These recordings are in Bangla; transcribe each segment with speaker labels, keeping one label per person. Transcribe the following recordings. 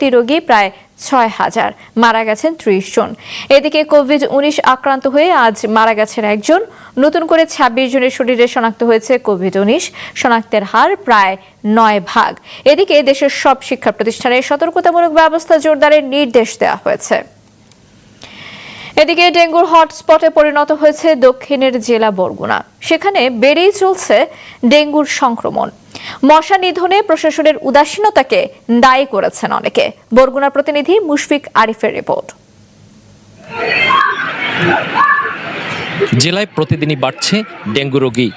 Speaker 1: একটি রোগী প্রায় ছয় হাজার। মারা গেছেন ত্রিশ জন। এদিকে কোভিড উনিশ আক্রান্ত হয়ে আজ মারা গেছেন একজন। নতুন করে ছাব্বিশ জনের শরীরে শনাক্ত হয়েছে কোভিড উনিশ। শনাক্তের হার প্রায় নয় ভাগ। এদিকে দেশের সব শিক্ষা প্রতিষ্ঠানে সতর্কতামূলক ব্যবস্থা জোরদারের নির্দেশ দেওয়া হয়েছে। এদিকে ডেঙ্গুর হটস্পটে পরিণত হয়েছে দক্ষিণের জেলা বরগুনা। সেখানে বেড়েই চলছে ডেঙ্গুর সংক্রমণ। মশা নিধনে প্রশাসনের উদাসীনতাকে দায়ী করেছেন অনেকে। বরগুনা প্রতিনিধি মুশফিক আরিফের রিপোর্ট।
Speaker 2: জেলায় প্রতিদিনই বাড়ছে ডেঙ্গু রোগী।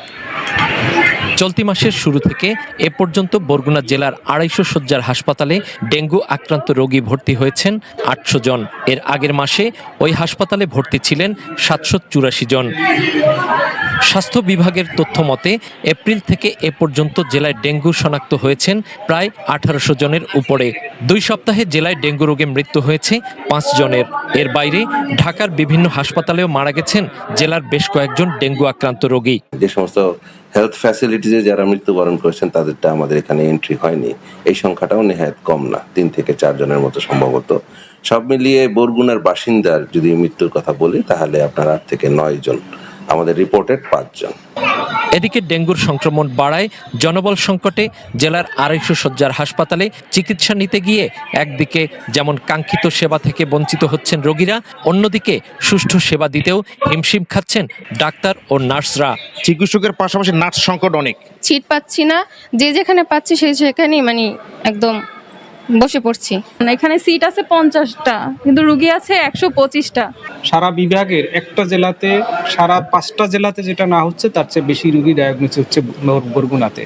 Speaker 2: চলতি মাসের শুরু থেকে এ পর্যন্ত বরগুনা জেলার আড়াইশো শয্যার হাসপাতালে ডেঙ্গু আক্রান্ত রোগী ভর্তি হয়েছেন আটশো জন। এর আগের মাসে ওই হাসপাতালে ভর্তি ছিলেন সাতশো চুরাশি জন। স্বাস্থ্য বিভাগের তথ্য মতে, এপ্রিল থেকে এ পর্যন্ত জেলায় ডেঙ্গু শনাক্ত হয়েছেন প্রায় আঠারোশো জনের উপরে। দুই সপ্তাহে জেলায় ডেঙ্গু রোগে মৃত্যু হয়েছে পাঁচ জনের। এর বাইরে ঢাকার বিভিন্ন হাসপাতালেও মারা গেছেন জেলার বেশ কয়েকজন ডেঙ্গু আক্রান্ত রোগী।
Speaker 3: যে সমস্ত হেলথ ফ্যাসিলিটিজে যারা মৃত্যুবরণ করেছেন, তাদেরটা আমাদের এখানে এন্ট্রি হয়নি। এই সংখ্যাটাও নেহায়ত কম না, তিন থেকে চার জনের মতো সম্ভবত। সব মিলিয়ে বরগুনার বাসিন্দার যদি মৃত্যুর কথা বলি, তাহলে আপনার আট থেকে নয় জন। আমাদের রিপোর্টেড পাঁচজন।
Speaker 2: এদিকে ডেঙ্গুর সংক্রমণ বাড়ায় জনবল সংকটে জেলার আড়াইশো শয্যার হাসপাতালে চিকিৎসা নিতে গিয়ে একদিকে যেমন কাঙ্ক্ষিত সেবা থেকে বঞ্চিত হচ্ছেন রোগীরা অন্যদিকে সুষ্ঠু সেবা দিতেও হিমশিম খাচ্ছেন ডাক্তার ও নার্সরা।
Speaker 4: চিকিৎসকের পাশাপাশি নার্স সংকট অনেক।
Speaker 5: সিট পাচ্ছি না যে যেখানে পাচ্ছি সেই সেখানেই মানে একদম বসে পড়ছি।
Speaker 6: না, এখানে সিট আছে পঞ্চাশটা কিন্তু রুগী আছে একশো পঁচিশটা।
Speaker 7: সারা বিভাগের একটা জেলাতে সারা পাঁচটা জেলাতে যেটা না হচ্ছে তার চেয়ে বেশি রুগী ডায়াগনোসিস হচ্ছে বরগুনাতে।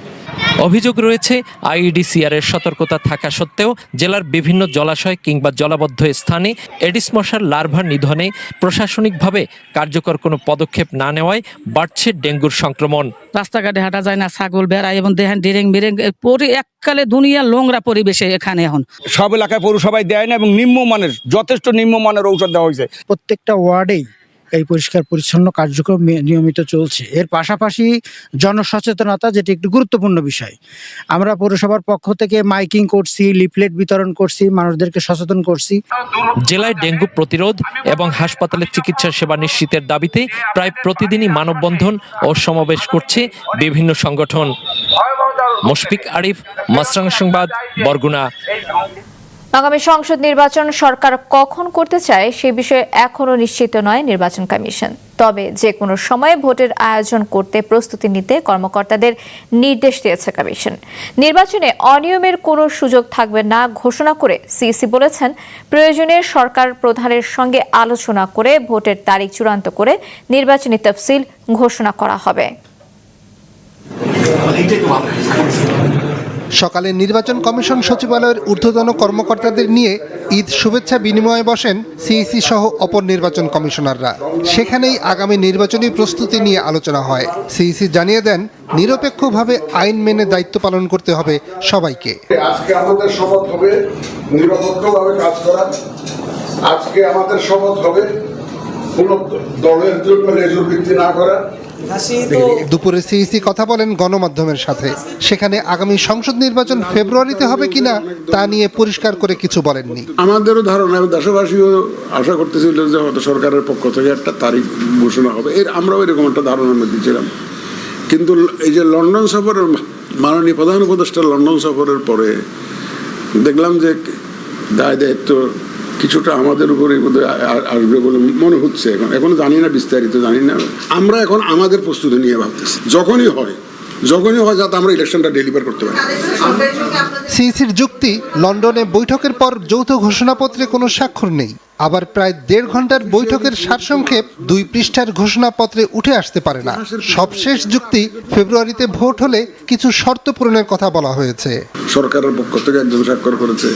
Speaker 2: অভিযোগ রয়েছে আইইডিসিআর এর সতর্কতা থাকা সত্ত্বেও জেলার বিভিন্ন জলাশয় কিংবা জলাবদ্ধ স্থানে এডিস মশার লার্ভা নিধনে প্রশাসনিকভাবে কার্যকর কোনো পদক্ষেপ না নেওয়ায় বাড়ছে ডেঙ্গুর সংক্রমণ।
Speaker 8: রাস্তাঘাটে হাঁটা যায় না ছাগল বেড়ায় এবং দেখেন ডিরেং বিরেং পরি এককালে দুনিয়া নোংরা পরিবেশে এখানে এখন।
Speaker 4: সব এলাকায় পৌরসভায় দেয় না এবং নিম্নমানের যথেষ্ট নিম্নমানের ঔষধ দেওয়া হয়েছে।
Speaker 9: প্রত্যেকটা ওয়ার্ডেই এই পরিষ্কার, পরিচ্ছন্ন কার্যক্রম নিয়মিত চলছে। এর পাশাপাশি জনসচেতনতা যেটি একটি গুরুত্বপূর্ণ বিষয়। আমরা পৌরসভার পক্ষ থেকে মাইকিং করছি, লিফলেট বিতরণ করছি, মানুষদেরকে সচেতন করছি।
Speaker 2: জেলায় ডেঙ্গু প্রতিরোধ এবং হাসপাতালে চিকিৎসা সেবা নিশ্চিতের দাবিতে প্রায় প্রতিদিনই মানববন্ধন ও সমাবেশ করছে বিভিন্ন সংগঠন। মুশফিক আরিফ মাসরাং সংবাদ, বরগুনা।
Speaker 1: আগামী সংসদ নির্বাচন সরকার কখন করতে চায় সে বিষয়ে এখনও নিশ্চিত নয় নির্বাচন কমিশন। তবে যে কোনো সময়ে ভোটের আয়োজন করতে প্রস্তুতি নিতে কর্মকর্তাদের নির্দেশ দিয়েছে কমিশন। নির্বাচনে অনিয়মের কোনো সুযোগ থাকবে না ঘোষণা করে সিইসি বলেছেন। প্রয়োজনে সরকার প্রধানের সঙ্গে আলোচনা করে ভোটের তারিখ চূড়ান্ত করে নির্বাচনী তফসিল ঘোষণা করা হবে।
Speaker 10: সকালে নির্বাচন কমিশন সচিবালয়ের ঊর্ধ্বতন কর্মকর্তাদের নিয়ে ঈদ শুভেচ্ছা বিনিময়ে বসেন সিইসি সহ অপর নির্বাচন কমিশনাররা। সেখানেই আগামী নির্বাচনী প্রস্তুতি নিয়ে আলোচনা হয়। সিইসি জানিয়ে দেন, নিরপেক্ষভাবে আইন মেনে দায়িত্ব পালন করতে হবে সবাইকে।
Speaker 11: আজকে আমাদের শপথ হবে, নিরপেক্ষভাবে কাজ করা। আজকে আমাদের শপথ হবে, কোন দলের জন্য লেজুর ভিত্তি না করা।
Speaker 10: দুপুরে সিইসি কথা বলেন গণমাধ্যমের সাথে। সেখানে আগামী সংসদ নির্বাচন ফেব্রুয়ারিতে হবে কিনা তা নিয়ে পরিষ্কার করে কিছু বলেননি।
Speaker 11: আমাদেরও ধারণা দেশবাসীও আশা করতেছিল যে হয়তো সরকারের পক্ষ থেকে একটা তারিখ ঘোষণা হবে। এর আমরাও এরকম একটা ধারণার মধ্যে ছিলাম। কিন্তু এই যে লন্ডন সফরের মাননীয় প্রধান উপদেষ্টা লন্ডন সফরের পরে দেখলাম যে দায় দায়িত্ব কিছুটা আমাদের উপরে বোধহয় আসবে বলে মনে হচ্ছে এখন। এখনও জানি না বিস্তারিত জানি না। আমরা এখন আমাদের প্রস্তুতি নিয়ে ভাবতেছি। যখনই হয় যখনই হয় যাতে আমরা ইলেকশনটা ডেলিভার করতে পারি।
Speaker 10: সিইসির যুক্তি লন্ডনে বৈঠকের পর যৌথ ঘোষণাপত্রে কোনো স্বাক্ষর নেই। আবার প্রায় দেড় ঘণ্টার বৈঠকের সারসংক্ষেপ দুই পৃষ্ঠার ঘোষণাপত্রে উঠে আসতে পারে না। সবশেষ যুক্তি ফেব্রুয়ারিতে ভোট হলে কিছু শর্ত পূরণের কথা বলা হয়েছে।
Speaker 11: সরকারের পক্ষ থেকে একজন স্বাক্ষর করেছে।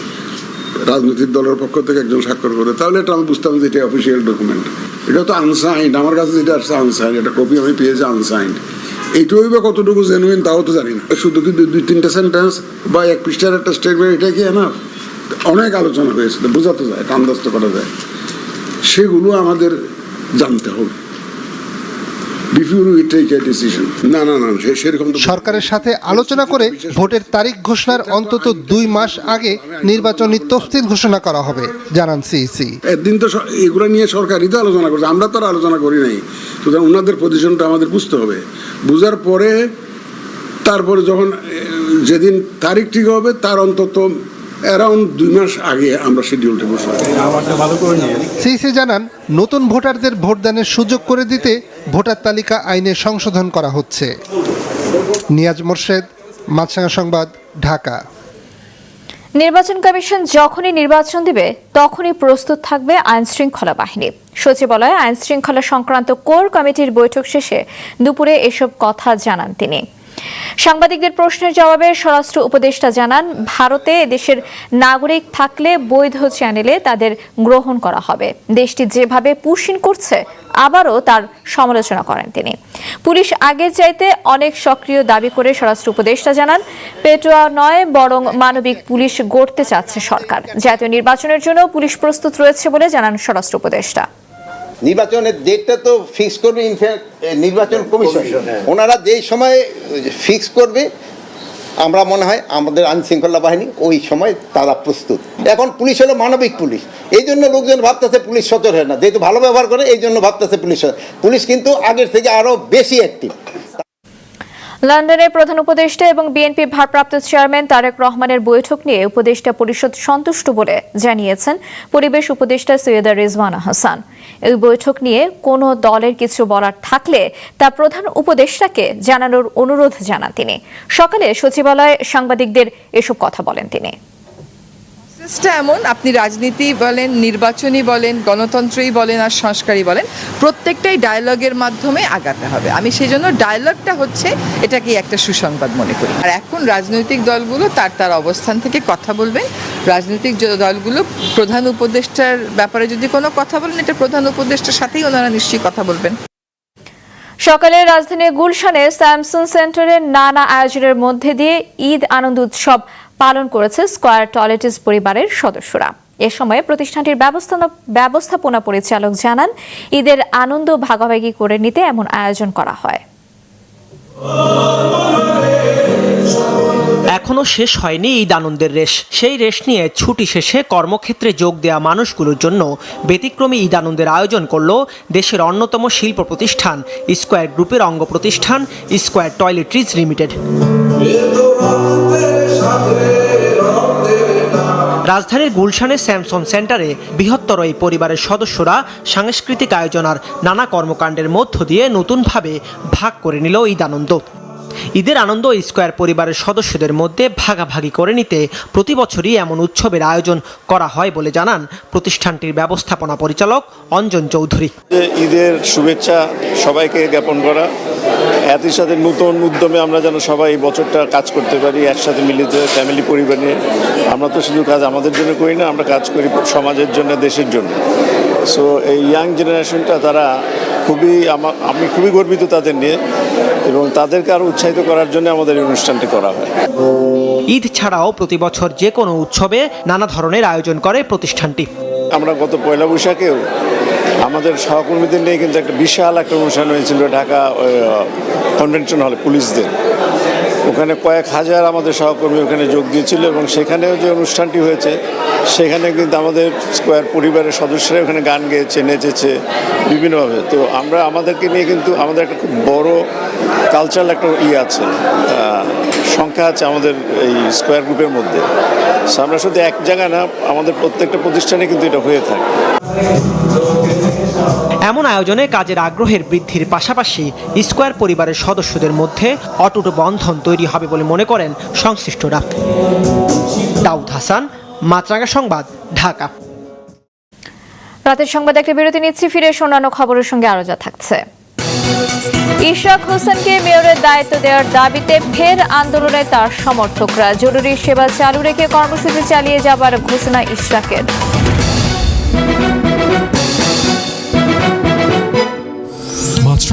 Speaker 11: রাজনৈতিক দলের পক্ষ থেকে একজন স্বাক্ষর করে, তাহলে এটা আমি বুঝতাম যে এটা অফিসিয়াল ডকুমেন্ট এটা তো আনসাইন্ড আমার কাছে যেটা আসছে আনসাইন্ড এটা কপি আমি পেয়েছি আনসাইন্ড এইটুকুই বা কতটুকু জেনুইন তাও তো জানি না। শুধু কি দুই- তিনটা সেন্টেন্স বা এক পৃষ্ঠার একটা স্টেটমেন্ট এটা কি না অনেক আলোচনা হয়েছে, বোঝাতে যায় আন্দাজ করা যায়। সেগুলো আমাদের জানতে হবে। Before we take a decision না না না সেরকম তো
Speaker 10: সরকারের সাথে আলোচনা করে ভোটের তারিখ ঘোষণার অন্তত দুই মাস আগে নির্বাচনী তফসিল ঘোষণা করা হবে জানান সিইসি
Speaker 11: একদিন তো এগুলো নিয়ে সরকারই তো আলোচনা করছে আমরা তো আর আলোচনা করি নাই। সুতরাং ওনাদের পজিশনটা আমাদের বুঝতে হবে। বুঝার পরে তারপরে যখন যেদিন তারিখ ঠিক হবে তার অন্তত অ্যারাউন্ড দুই মাস আগে আমরা শিডিউলটা বসবো
Speaker 10: সিইসি জানান নতুন ভোটারদের ভোটদানের সুযোগ করে দিতে ভোটার তালিকা আইনে সংশোধন করা হচ্ছে। নিয়াজ মোর্শেদ মাছরাঙা সংবাদ ঢাকা।
Speaker 1: নির্বাচন কমিশন যখনই নির্বাচন দিবে তখনই প্রস্তুত থাকবে আইন শৃঙ্খলা বাহিনী। সচিবালয়ে আইন শৃঙ্খলা সংক্রান্ত কোর কমিটির বৈঠক শেষে দুপুরে এসব কথা জানান তিনি। সাংবাদিকদের প্রশ্নের জবাবে স্বরাষ্ট্র উপদেষ্টা জানান, ভারতে দেশের নাগরিক থাকলে বৈধ চ্যানেলে তাদের গ্রহণ করা হবে। দেশটি যেভাবে পুশিন করছে, আবারও তার সমালোচনা করেন তিনি। পুলিশ আগের চাইতে অনেক সক্রিয় দাবি করে স্বরাষ্ট্র উপদেষ্টা জানান, পেটোয়া নয় বরং মানবিক পুলিশ গড়তে চাচ্ছে সরকার। জাতীয় নির্বাচনের জন্য পুলিশ প্রস্তুত রয়েছে বলে জানান স্বরাষ্ট্র উপদেষ্টা।
Speaker 12: নির্বাচনের ডেটটা তো ফিক্স করবে ইনফ্যাক্ট নির্বাচন কমিশন ওনারা যেই সময় ফিক্স করবে আমরা মনে হয় আমাদের আইন শৃঙ্খলা বাহিনী ওই সময় তারা প্রস্তুত। এখন পুলিশ হলো মানবিক পুলিশ। এই জন্য লোকজন ভাবতেছে পুলিশ সচল হয় না। যেহেতু ভালো ব্যবহার করে এই জন্য ভাবতেছে পুলিশ পুলিশ কিন্তু আগের থেকে আরও বেশি অ্যাক্টিভ
Speaker 1: লন্ডনের প্রধান উপদেষ্টা এবং বিএনপি ভারপ্রাপ্ত চেয়ারম্যান তারেক রহমানের বৈঠক নিয়ে উপদেষ্টা পরিষদ সন্তুষ্ট বলে জানিয়েছেন পরিবেশ উপদেষ্টা সৈয়দা রিজওয়ানা হাসান এই বৈঠক নিয়ে কোনো দলের কিছু বলার থাকলে তা প্রধান উপদেষ্টাকে জানানোর অনুরোধ জানান তিনি। সকালে সচিবালয়ে সাংবাদিকদের এসব কথা বলেন তিনি।
Speaker 13: প্রসেসটা এমন, আপনি রাজনীতি বলেন, নির্বাচনী বলেন, গণতন্ত্রই বলেন আর সংস্কারই বলেন, প্রত্যেকটাই ডায়ালগের মাধ্যমে আগাতে হবে। আমি সেই জন্য ডায়ালগটা হচ্ছে এটাকে একটা সুসংবাদ মনে করি। আর এখন রাজনৈতিক দলগুলো তার তার অবস্থান থেকে কথা বলবেন। রাজনৈতিক দলগুলো প্রধান উপদেষ্টার ব্যাপারে যদি কোনো কথা বলেন, এটা প্রধান উপদেষ্টার সাথেই ওনারা নিশ্চয়ই কথা বলবেন।
Speaker 1: সকালে রাজধানীর গুলশানে স্যামসাং সেন্টারের নানা আয়োজনের মধ্যে দিয়ে ঈদ আনন্দ উৎসব পালন করেছে স্কয়ার টয়লেটিস পরিবারের সদস্যরা। এ সময় প্রতিষ্ঠানটির ব্যবস্থাপনা পরিচালক জানান, ঈদের আনন্দ ভাগাভাগি করে নিতে এমন আয়োজন করা হয়।
Speaker 14: এখনও শেষ হয়নি ঈদ আনন্দের রেশ। সেই রেশ নিয়ে ছুটি শেষে কর্মক্ষেত্রে যোগ দেওয়া মানুষগুলোর জন্য ব্যতিক্রমী ঈদ আনন্দের আয়োজন করল দেশের অন্যতম শিল্প প্রতিষ্ঠান, স্কোয়ার গ্রুপের অঙ্গ প্রতিষ্ঠান, স্কোয়ার টয়লেট্রিজ লিমিটেড। রাজধানীর গুলশানের স্যামসন সেন্টারে বৃহত্তর এই পরিবারের সদস্যরা সাংস্কৃতিক আয়োজনার নানা কর্মকাণ্ডের মধ্য দিয়ে নতুনভাবে ভাগ করে নিল ঈদ আনন্দ ঈদের আনন্দ স্কোয়ার পরিবারের সদস্যদের মধ্যে ভাগাভাগি করে নিতে প্রতি বছরই এমন উৎসবের আয়োজন করা হয় বলে জানান প্রতিষ্ঠানটির ব্যবস্থাপনা পরিচালক অঞ্জন চৌধুরী।
Speaker 15: ঈদের শুভেচ্ছা সবাইকে জ্ঞাপন করা। একই সাথে নতুন উদ্যমে আমরা যেন সবাই এই বছরটা কাজ করতে পারি, একসাথে মিলিত ফ্যামিলি পরিবার নিয়ে। আমরা তো শুধু কাজ আমাদের জন্য করি না, আমরা কাজ করি সমাজের জন্য, দেশের জন্য। সো এই ইয়াং জেনারেশনটা তারা খুবই আমা- আমি খুবই গর্বিত তাদের নিয়ে এবং তাদেরকে আরও উৎসাহিত করার জন্য আমাদের এই অনুষ্ঠানটি করা হয়।
Speaker 14: ঈদ ছাড়াও প্রতি বছর যে কোনো উৎসবে নানা ধরনের আয়োজন করে প্রতিষ্ঠানটি।
Speaker 15: আমরা গত পয়লা বৈশাখেও আমাদের সহকর্মীদের নিয়ে কিন্তু একটা বিশাল একটা অনুষ্ঠান হয়েছিল ঢাকা কনভেনশন হলে পুলিশদের। ওখানে কয়েক হাজার আমাদের সহকর্মী ওখানে যোগ দিয়েছিল এবং সেখানেও যে অনুষ্ঠানটি হয়েছে, সেখানে কিন্তু আমাদের স্কোয়ার পরিবারের সদস্যরা ওখানে গান গেয়েছে, নেচেছে বিভিন্নভাবে। তো আমরা আমাদেরকে নিয়ে কিন্তু আমাদের একটা খুব বড় কালচারাল একটা ইয়ে আছে সংখ্যা আছে আমাদের এই স্কোয়ার গ্রুপের মধ্যে। আমরা শুধু এক জায়গায় না, আমাদের প্রত্যেকটা প্রতিষ্ঠানে কিন্তু এটা হয়ে থাকে।
Speaker 14: এমন আয়োজনে কাজের আগ্রহের বৃদ্ধির পাশাপাশি স্কোয়ার পরিবারের সদস্যদের মধ্যে অটুট বন্ধন তৈরি হবে বলে মনে করেন সংশ্লিষ্টরা। দাউদ হাসান মাছরাঙ্গা সংবাদ, ঢাকা।
Speaker 1: রাতের সংবাদ একটা বিরতি নিচ্ছি, ফিরে খবরের সঙ্গে আরও যা থাকছে। ইশরাক হোসেনকে মেয়রের দায়িত্ব দেওয়ার দাবিতে ফের আন্দোলনে তার সমর্থকরা। জরুরি সেবা চালু রেখে কর্মসূচি চালিয়ে যাবার ঘোষণা ইশরাকের।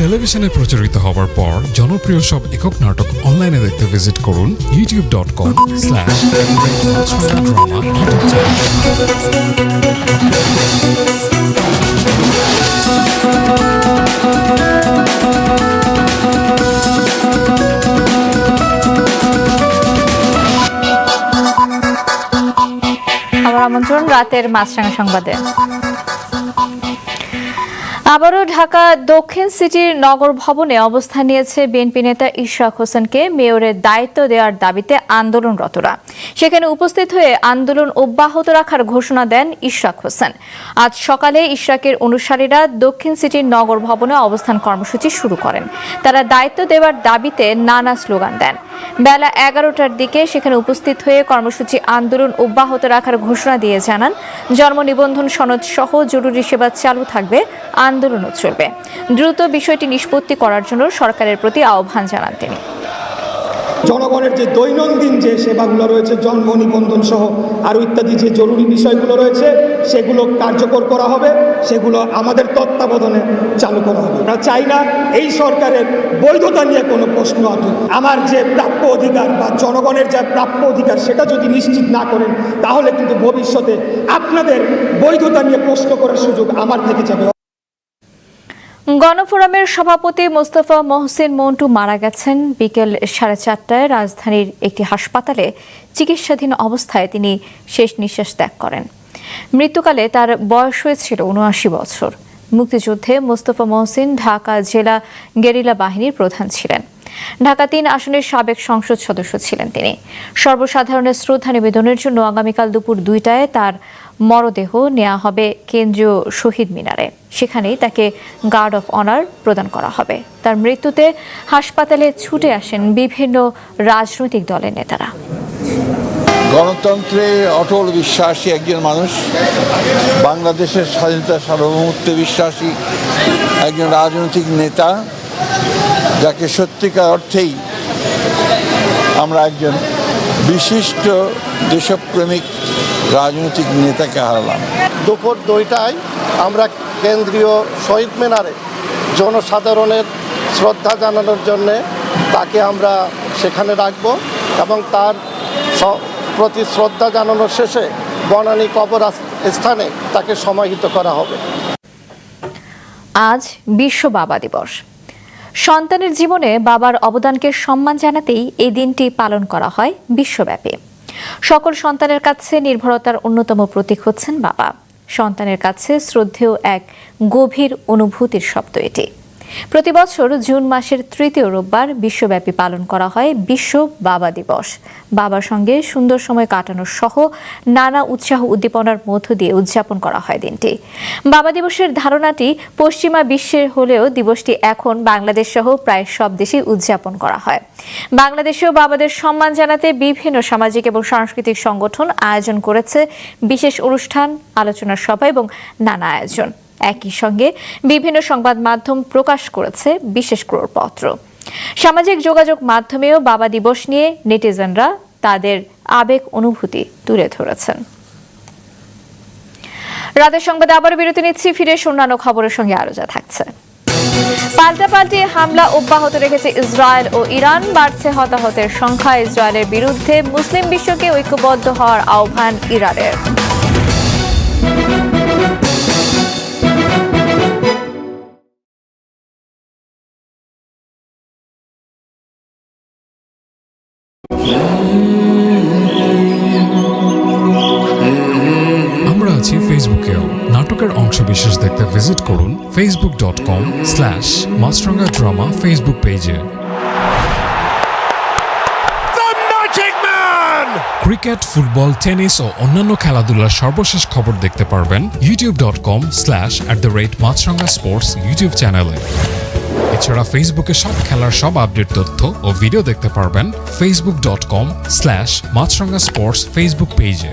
Speaker 16: টেলিভিশনে প্রচারিত হওয়ার পর জনপ্রিয় সব একক নাটক অনলাইনে দেখতে ভিজিট করুন ইউটিউব ডট কম স্ল্যাশ
Speaker 1: আবার আমন্ত্রণ রাতের মাছরাঙা সংবাদে। আবারও ঢাকা দক্ষিণ সিটির নগর ভবনে অবস্থান নিয়েছে বিএনপি নেতা ইশরাক হোসেনকে মেয়রের দায়িত্ব দেওয়ার দাবিতে আন্দোলনরতরা। সেখানে উপস্থিত হয়ে আন্দোলন অব্যাহত রাখার ঘোষণা দেন ইশরাক হোসেন। আজ সকালে ইশরাকের অনুসারীরা দক্ষিণ সিটির নগর ভবনে অবস্থান কর্মসূচি শুরু করেন। তারা দায়িত্ব দেওয়ার দাবিতে নানা স্লোগান দেন। বেলা এগারোটার দিকে সেখানে উপস্থিত হয়ে কর্মসূচি আন্দোলন অব্যাহত রাখার ঘোষণা দিয়ে জানান জন্ম নিবন্ধন সনদ সহ জরুরি সেবা চালু থাকবে আন্দোলনও চলবে। দ্রুত বিষয়টি নিষ্পত্তি করার জন্য সরকারের প্রতি আহ্বান জানান তিনি।
Speaker 17: জনগণের যে দৈনন্দিন যে সেবাগুলো রয়েছে, জন্ম নিবন্ধন সহ আরও ইত্যাদি যে জরুরি বিষয়গুলো রয়েছে, সেগুলো কার্যকর করা হবে। সেগুলো আমাদের তত্ত্বাবধানে চালু করা হবে। আমরা চাই না এই সরকারের বৈধতা নিয়ে কোনো প্রশ্ন আসুক আমার যে প্রাপ্য অধিকার বা জনগণের যে প্রাপ্য অধিকার, সেটা যদি নিশ্চিত না করেন, তাহলে কিন্তু ভবিষ্যতে আপনাদের বৈধতা নিয়ে প্রশ্ন করার সুযোগ আমার থেকে যাবে।
Speaker 1: গণফোরামের সভাপতি মোস্তফা মহসিন মন্টু মারা গেছেন। বিকেল সাড়ে চারটায় রাজধানীর একটি হাসপাতালে চিকিৎসাধীন অবস্থায় তিনি শেষ নিঃশ্বাস ত্যাগ করেন। মৃত্যুকালে তার বয়স হয়েছিল উনআশি বছর। মুক্তিযুদ্ধে মোস্তফা মহসিন ঢাকা জেলা গেরিলা বাহিনীর প্রধান ছিলেন। ঢাকা তিন আসনের সাবেক সংসদ সদস্য ছিলেন তিনি। সর্বসাধারণের শ্রদ্ধা নিবেদনের জন্য আগামীকাল দুপুর দুইটায় তার মরদেহ নেওয়া হবে কেন্দ্রীয় শহীদ মিনারে। সেখানেই তাকে গার্ড অফ অনার প্রদান করা হবে। তার মৃত্যুতে হাসপাতালে ছুটে আসেন বিভিন্ন রাজনৈতিক দলের নেতারা।
Speaker 18: গণতন্ত্রে অটল বিশ্বাসী একজন মানুষ, বাংলাদেশের স্বাধীনতা সার্বভৌমত্বে বিশ্বাসী একজন রাজনৈতিক নেতা যাকে সত্যিকার অর্থেই আমরা একজন বিশিষ্ট দেশপ্রেমিক রাজনৈতিক নেতাকে হারালাম।
Speaker 19: দুপুর দুইটায় আমরা কেন্দ্রীয় শহীদ মিনারে জনসাধারণের শ্রদ্ধা জানানোর জন্যে তাকে আমরা সেখানে রাখব এবং তার প্রতি শ্রদ্ধা জানানোর শেষে বনানী কবর স্থানে তাকে সমাহিত করা হবে।
Speaker 1: আজ বিশ্ব বাবা দিবস। সন্তানের জীবনে বাবার অবদানকে সম্মান জানাতেই এই দিনটি পালন করা হয় বিশ্বব্যাপী। সকল সন্তানের কাছে নির্ভরতার অন্যতম প্রতীক হচ্ছেন বাবা। সন্তানের কাছে শ্রদ্ধেয় এক গভীর অনুভূতির শব্দ এটি। প্রতি বছর জুন মাসের তৃতীয় রোববার বিশ্বব্যাপী পালন করা হয় বিশ্ব বাবা দিবস। বাবার সঙ্গে সুন্দর সময় কাটানো সহ নানা উৎসাহ উদ্দীপনার মধ্য দিয়ে উদযাপন করা হয় দিনটি। বাবা দিবসের ধারণাটি পশ্চিমা বিশ্বের হলেও দিবসটি এখন বাংলাদেশ সহ প্রায় সব দেশেই উদযাপন করা হয়। বাংলাদেশেও বাবাদের সম্মান জানাতে বিভিন্ন সামাজিক এবং সাংস্কৃতিক সংগঠন আয়োজন করেছে বিশেষ অনুষ্ঠান, আলোচনা সভা এবং নানা আয়োজন। একই সঙ্গে বিভিন্ন সংবাদ মাধ্যম প্রকাশ করেছে বিশেষ ক্রোড়পত্র সামাজিক যোগাযোগ মাধ্যমেও বাবা দিবস নিয়ে নেটিজেনরা তাদের আবেগ অনুভূতি তুলে ধরেছেন। রাতের সংবাদে আবারও বিরতি নিচ্ছি, ফিরে অন্যান্য খবরের সঙ্গে আরও যা থাকছে। পাল্টাপাল্টি হামলা অব্যাহত রেখেছে ইসরায়েল ও ইরান। বাড়ছে হতাহতের সংখ্যা, ইসরায়েলের বিরুদ্ধে মুসলিম বিশ্বকে ঐক্যবদ্ধ হওয়ার আহ্বান ইরানের।
Speaker 16: ফেসবুকেও নাটকের অংশবিশেষ দেখতে ভিজিট করুন Facebook dot com slash Maasranga drama Facebook পেজে ক্রিকেট ফুটবল টেনিস ও অন্যান্য খেলাধুলার সর্বশেষ খবর দেখতে পারবেন YouTube dot com slash at the rate Maasranga sports YouTube চ্যানেলে এছাড়া ফেসবুকে সব খেলার সব আপডেট তথ্য ও ভিডিও দেখতে পারবেন Facebook dot com slash Maasranga sports Facebook পেজে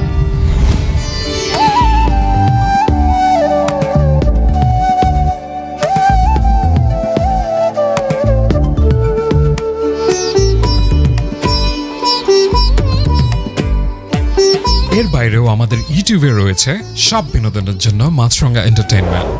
Speaker 16: বাইরেও আমাদের ইউটিউবে রয়েছে সব বিনোদনের জন্য মাছরঙ্গা এন্টারটেইনমেন্ট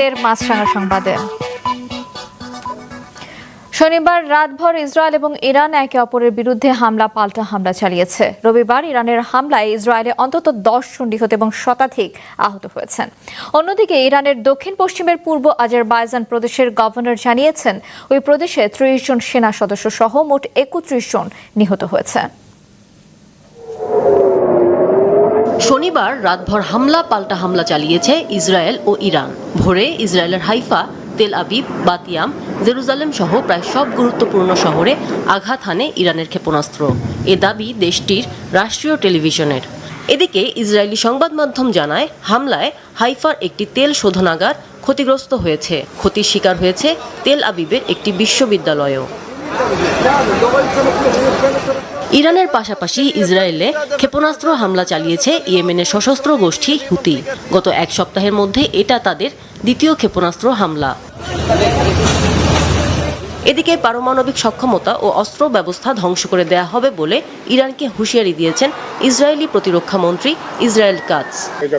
Speaker 1: রাতের মাছরাঙা সংবাদে। শনিবার রাতভর ইসরায়েল এবং ইরান একে অপরের বিরুদ্ধে হামলা, পাল্টা হামলা চালিয়েছে। রবিবার ইরানের হামলায় ইসরায়েলে অন্তত দশ জন নিহত এবং শতাধিক আহত হয়েছেন। অন্যদিকে ইরানের দক্ষিণ পশ্চিমের পূর্ব আজারবাইজান প্রদেশের গভর্নর জানিয়েছেন, ওই প্রদেশে ত্রিশ জন সেনা সদস্য সহ মোট একত্রিশ জন নিহত হয়েছে।
Speaker 20: শনিবার রাতভর হামলা, পাল্টা হামলা চালিয়েছে ইসরায়েল ও ইরান। ভোরে ইসরায়েলের হাইফা, তেল আবিব, বাতিয়াম, জেরুজালেম সহ প্রায় সব গুরুত্বপূর্ণ শহরে আঘাত হানে ইরানের ক্ষেপণাস্ত্র। এ দাবি দেশটির রাষ্ট্রীয় টেলিভিশনের। এদিকে ইসরায়েলি সংবাদ মাধ্যম জানায়, হামলায় হাইফার একটি তেল শোধনাগার ক্ষতিগ্রস্ত হয়েছে। ক্ষতির শিকার হয়েছে তেল আবিবের একটি বিশ্ববিদ্যালয়ও। ইরানের পাশাপাশি ইসরায়েলে ক্ষেপণাস্ত্র হামলা চালিয়েছে ইয়েমেনের সশস্ত্র গোষ্ঠী হুতি। গত এক সপ্তাহের মধ্যে এটা তাদের দ্বিতীয় ক্ষেপণাস্ত্র হামলা। এদিকে পারমাণবিক সক্ষমতা ও অস্ত্র ব্যবস্থা ধ্বংস করে দেয়া হবে বলে ইরানকে হুঁশিয়ারি দিয়েছেন ইসরায়েলি প্রতিরক্ষা মন্ত্রী ইসরায়েল কাজ।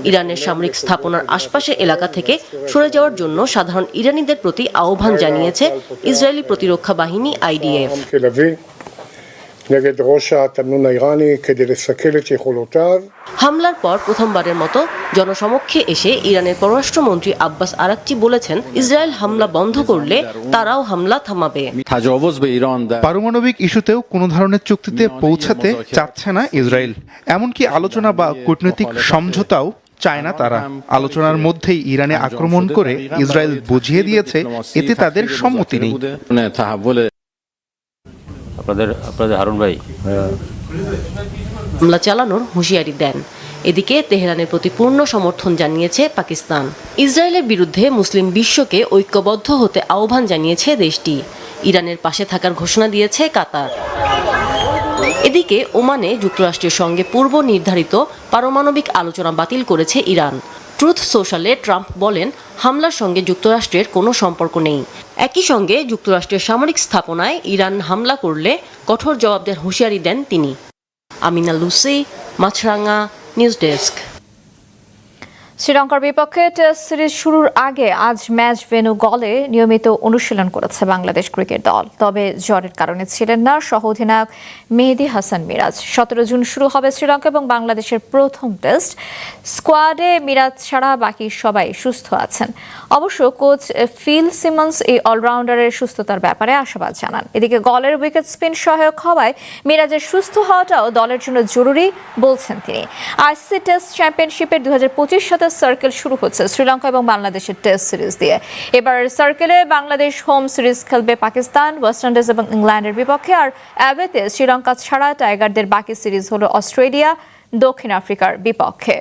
Speaker 20: ইরানের সামরিক স্থাপনার আশপাশের এলাকা থেকে সরে যাওয়ার জন্য সাধারণ ইরানিদের প্রতি আহ্বান জানিয়েছে ইসরায়েলি প্রতিরক্ষা বাহিনী আইডিএফ।
Speaker 21: נגד ראש התמנון האיראני כדי לסכל את יכולותיו.
Speaker 20: হামলার পর প্রথমবারের মতো জনসমক্ষে এসে ইরানের পররাষ্ট্রমন্ত্রী আব্বাস আরাকচি বলেছেন ইসরায়েল হামলা বন্ধ করলে তারাও হামলা থামাবে
Speaker 22: পারমাণবিক ইস্যুতেও কোনো ধরনের চুক্তিতে পৌঁছাতে চাচ্ছে না ইসরায়েল এমনকি আলোচনা বা কূটনৈতিক সমঝোতাও চায় না তারা আলোচনার মধ্যেই ইরানে আক্রমণ করে ইসরায়েল বুঝিয়ে দিয়েছে এতে তাদের সম্মতি নেই
Speaker 23: আপনাদের আপনাদের হারুন ভাই?
Speaker 20: হামলা চালানোর হুঁশিয়ারি দেন। এদিকে তেহরানের প্রতি পূর্ণ সমর্থন জানিয়েছে পাকিস্তান। ইসরায়েলের বিরুদ্ধে মুসলিম বিশ্বকে ঐক্যবদ্ধ হতে আহ্বান জানিয়েছে দেশটি। ইরানের পাশে থাকার ঘোষণা দিয়েছে কাতার। এদিকে ওমানে যুক্তরাষ্ট্রের সঙ্গে পূর্ব নির্ধারিত পারমাণবিক আলোচনা বাতিল করেছে ইরান। ট্রুথ সোশ্যালে ট্রাম্প বলেন, হামলার সঙ্গে যুক্তরাষ্ট্রের কোনো সম্পর্ক নেই। একই সঙ্গে যুক্তরাষ্ট্রের সামরিক স্থাপনায় ইরান হামলা করলে কঠোর জবাবদের হুঁশিয়ারি দেন তিনি। Amina Lucy Maasranga news desk.
Speaker 1: শ্রীলঙ্কার বিপক্ষে টেস্ট সিরিজ শুরুর আগে আজ ম্যাচ ভেনু গলে নিয়মিত অনুশীলন করেছে বাংলাদেশ ক্রিকেট দল। তবে জ্বরের কারণে ছিলেন না সহ অধিনায়ক মেহেদি হাসান মিরাজ। সতেরো জুন শুরু হবে শ্রীলঙ্কা এবং বাংলাদেশের প্রথম টেস্ট। স্কোয়াডে মিরাজ ছাড়া বাকি সবাই সুস্থ আছেন। অবশ্য কোচ ফিল সিমন্স এই অলরাউন্ডারের সুস্থতার ব্যাপারে আশাবাদ জানান। এদিকে গলের উইকেট স্পিন সহায়ক হওয়ায় মিরাজের সুস্থ হওয়াটাও দলের জন্য জরুরি বলছেন তিনি। আইসিসি টেস্ট চ্যাম্পিয়নশিপের দু হাজার পঁচিশ সাথে সার্কেল শুরু হচ্ছে শ্রীলঙ্কা এবং বাংলাদেশের টেস্ট সিরিজ দিয়ে। এবার সার্কেলে বাংলাদেশ হোম সিরিজ খেলবে পাকিস্তান ওয়েস্ট ইন্ডিজ এবং ইংল্যান্ডের বিপক্ষে। আর অ্যাওয়েতে শ্রীলঙ্কা ছাড়া টাইগারদের বাকি সিরিজ হলো অস্ট্রেলিয়া দক্ষিণ আফ্রিকার বিপক্ষে।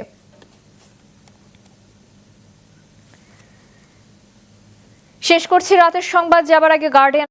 Speaker 1: শেষ করছি রাতের সংবাদ, যাবার আগে গার্ডিয়ান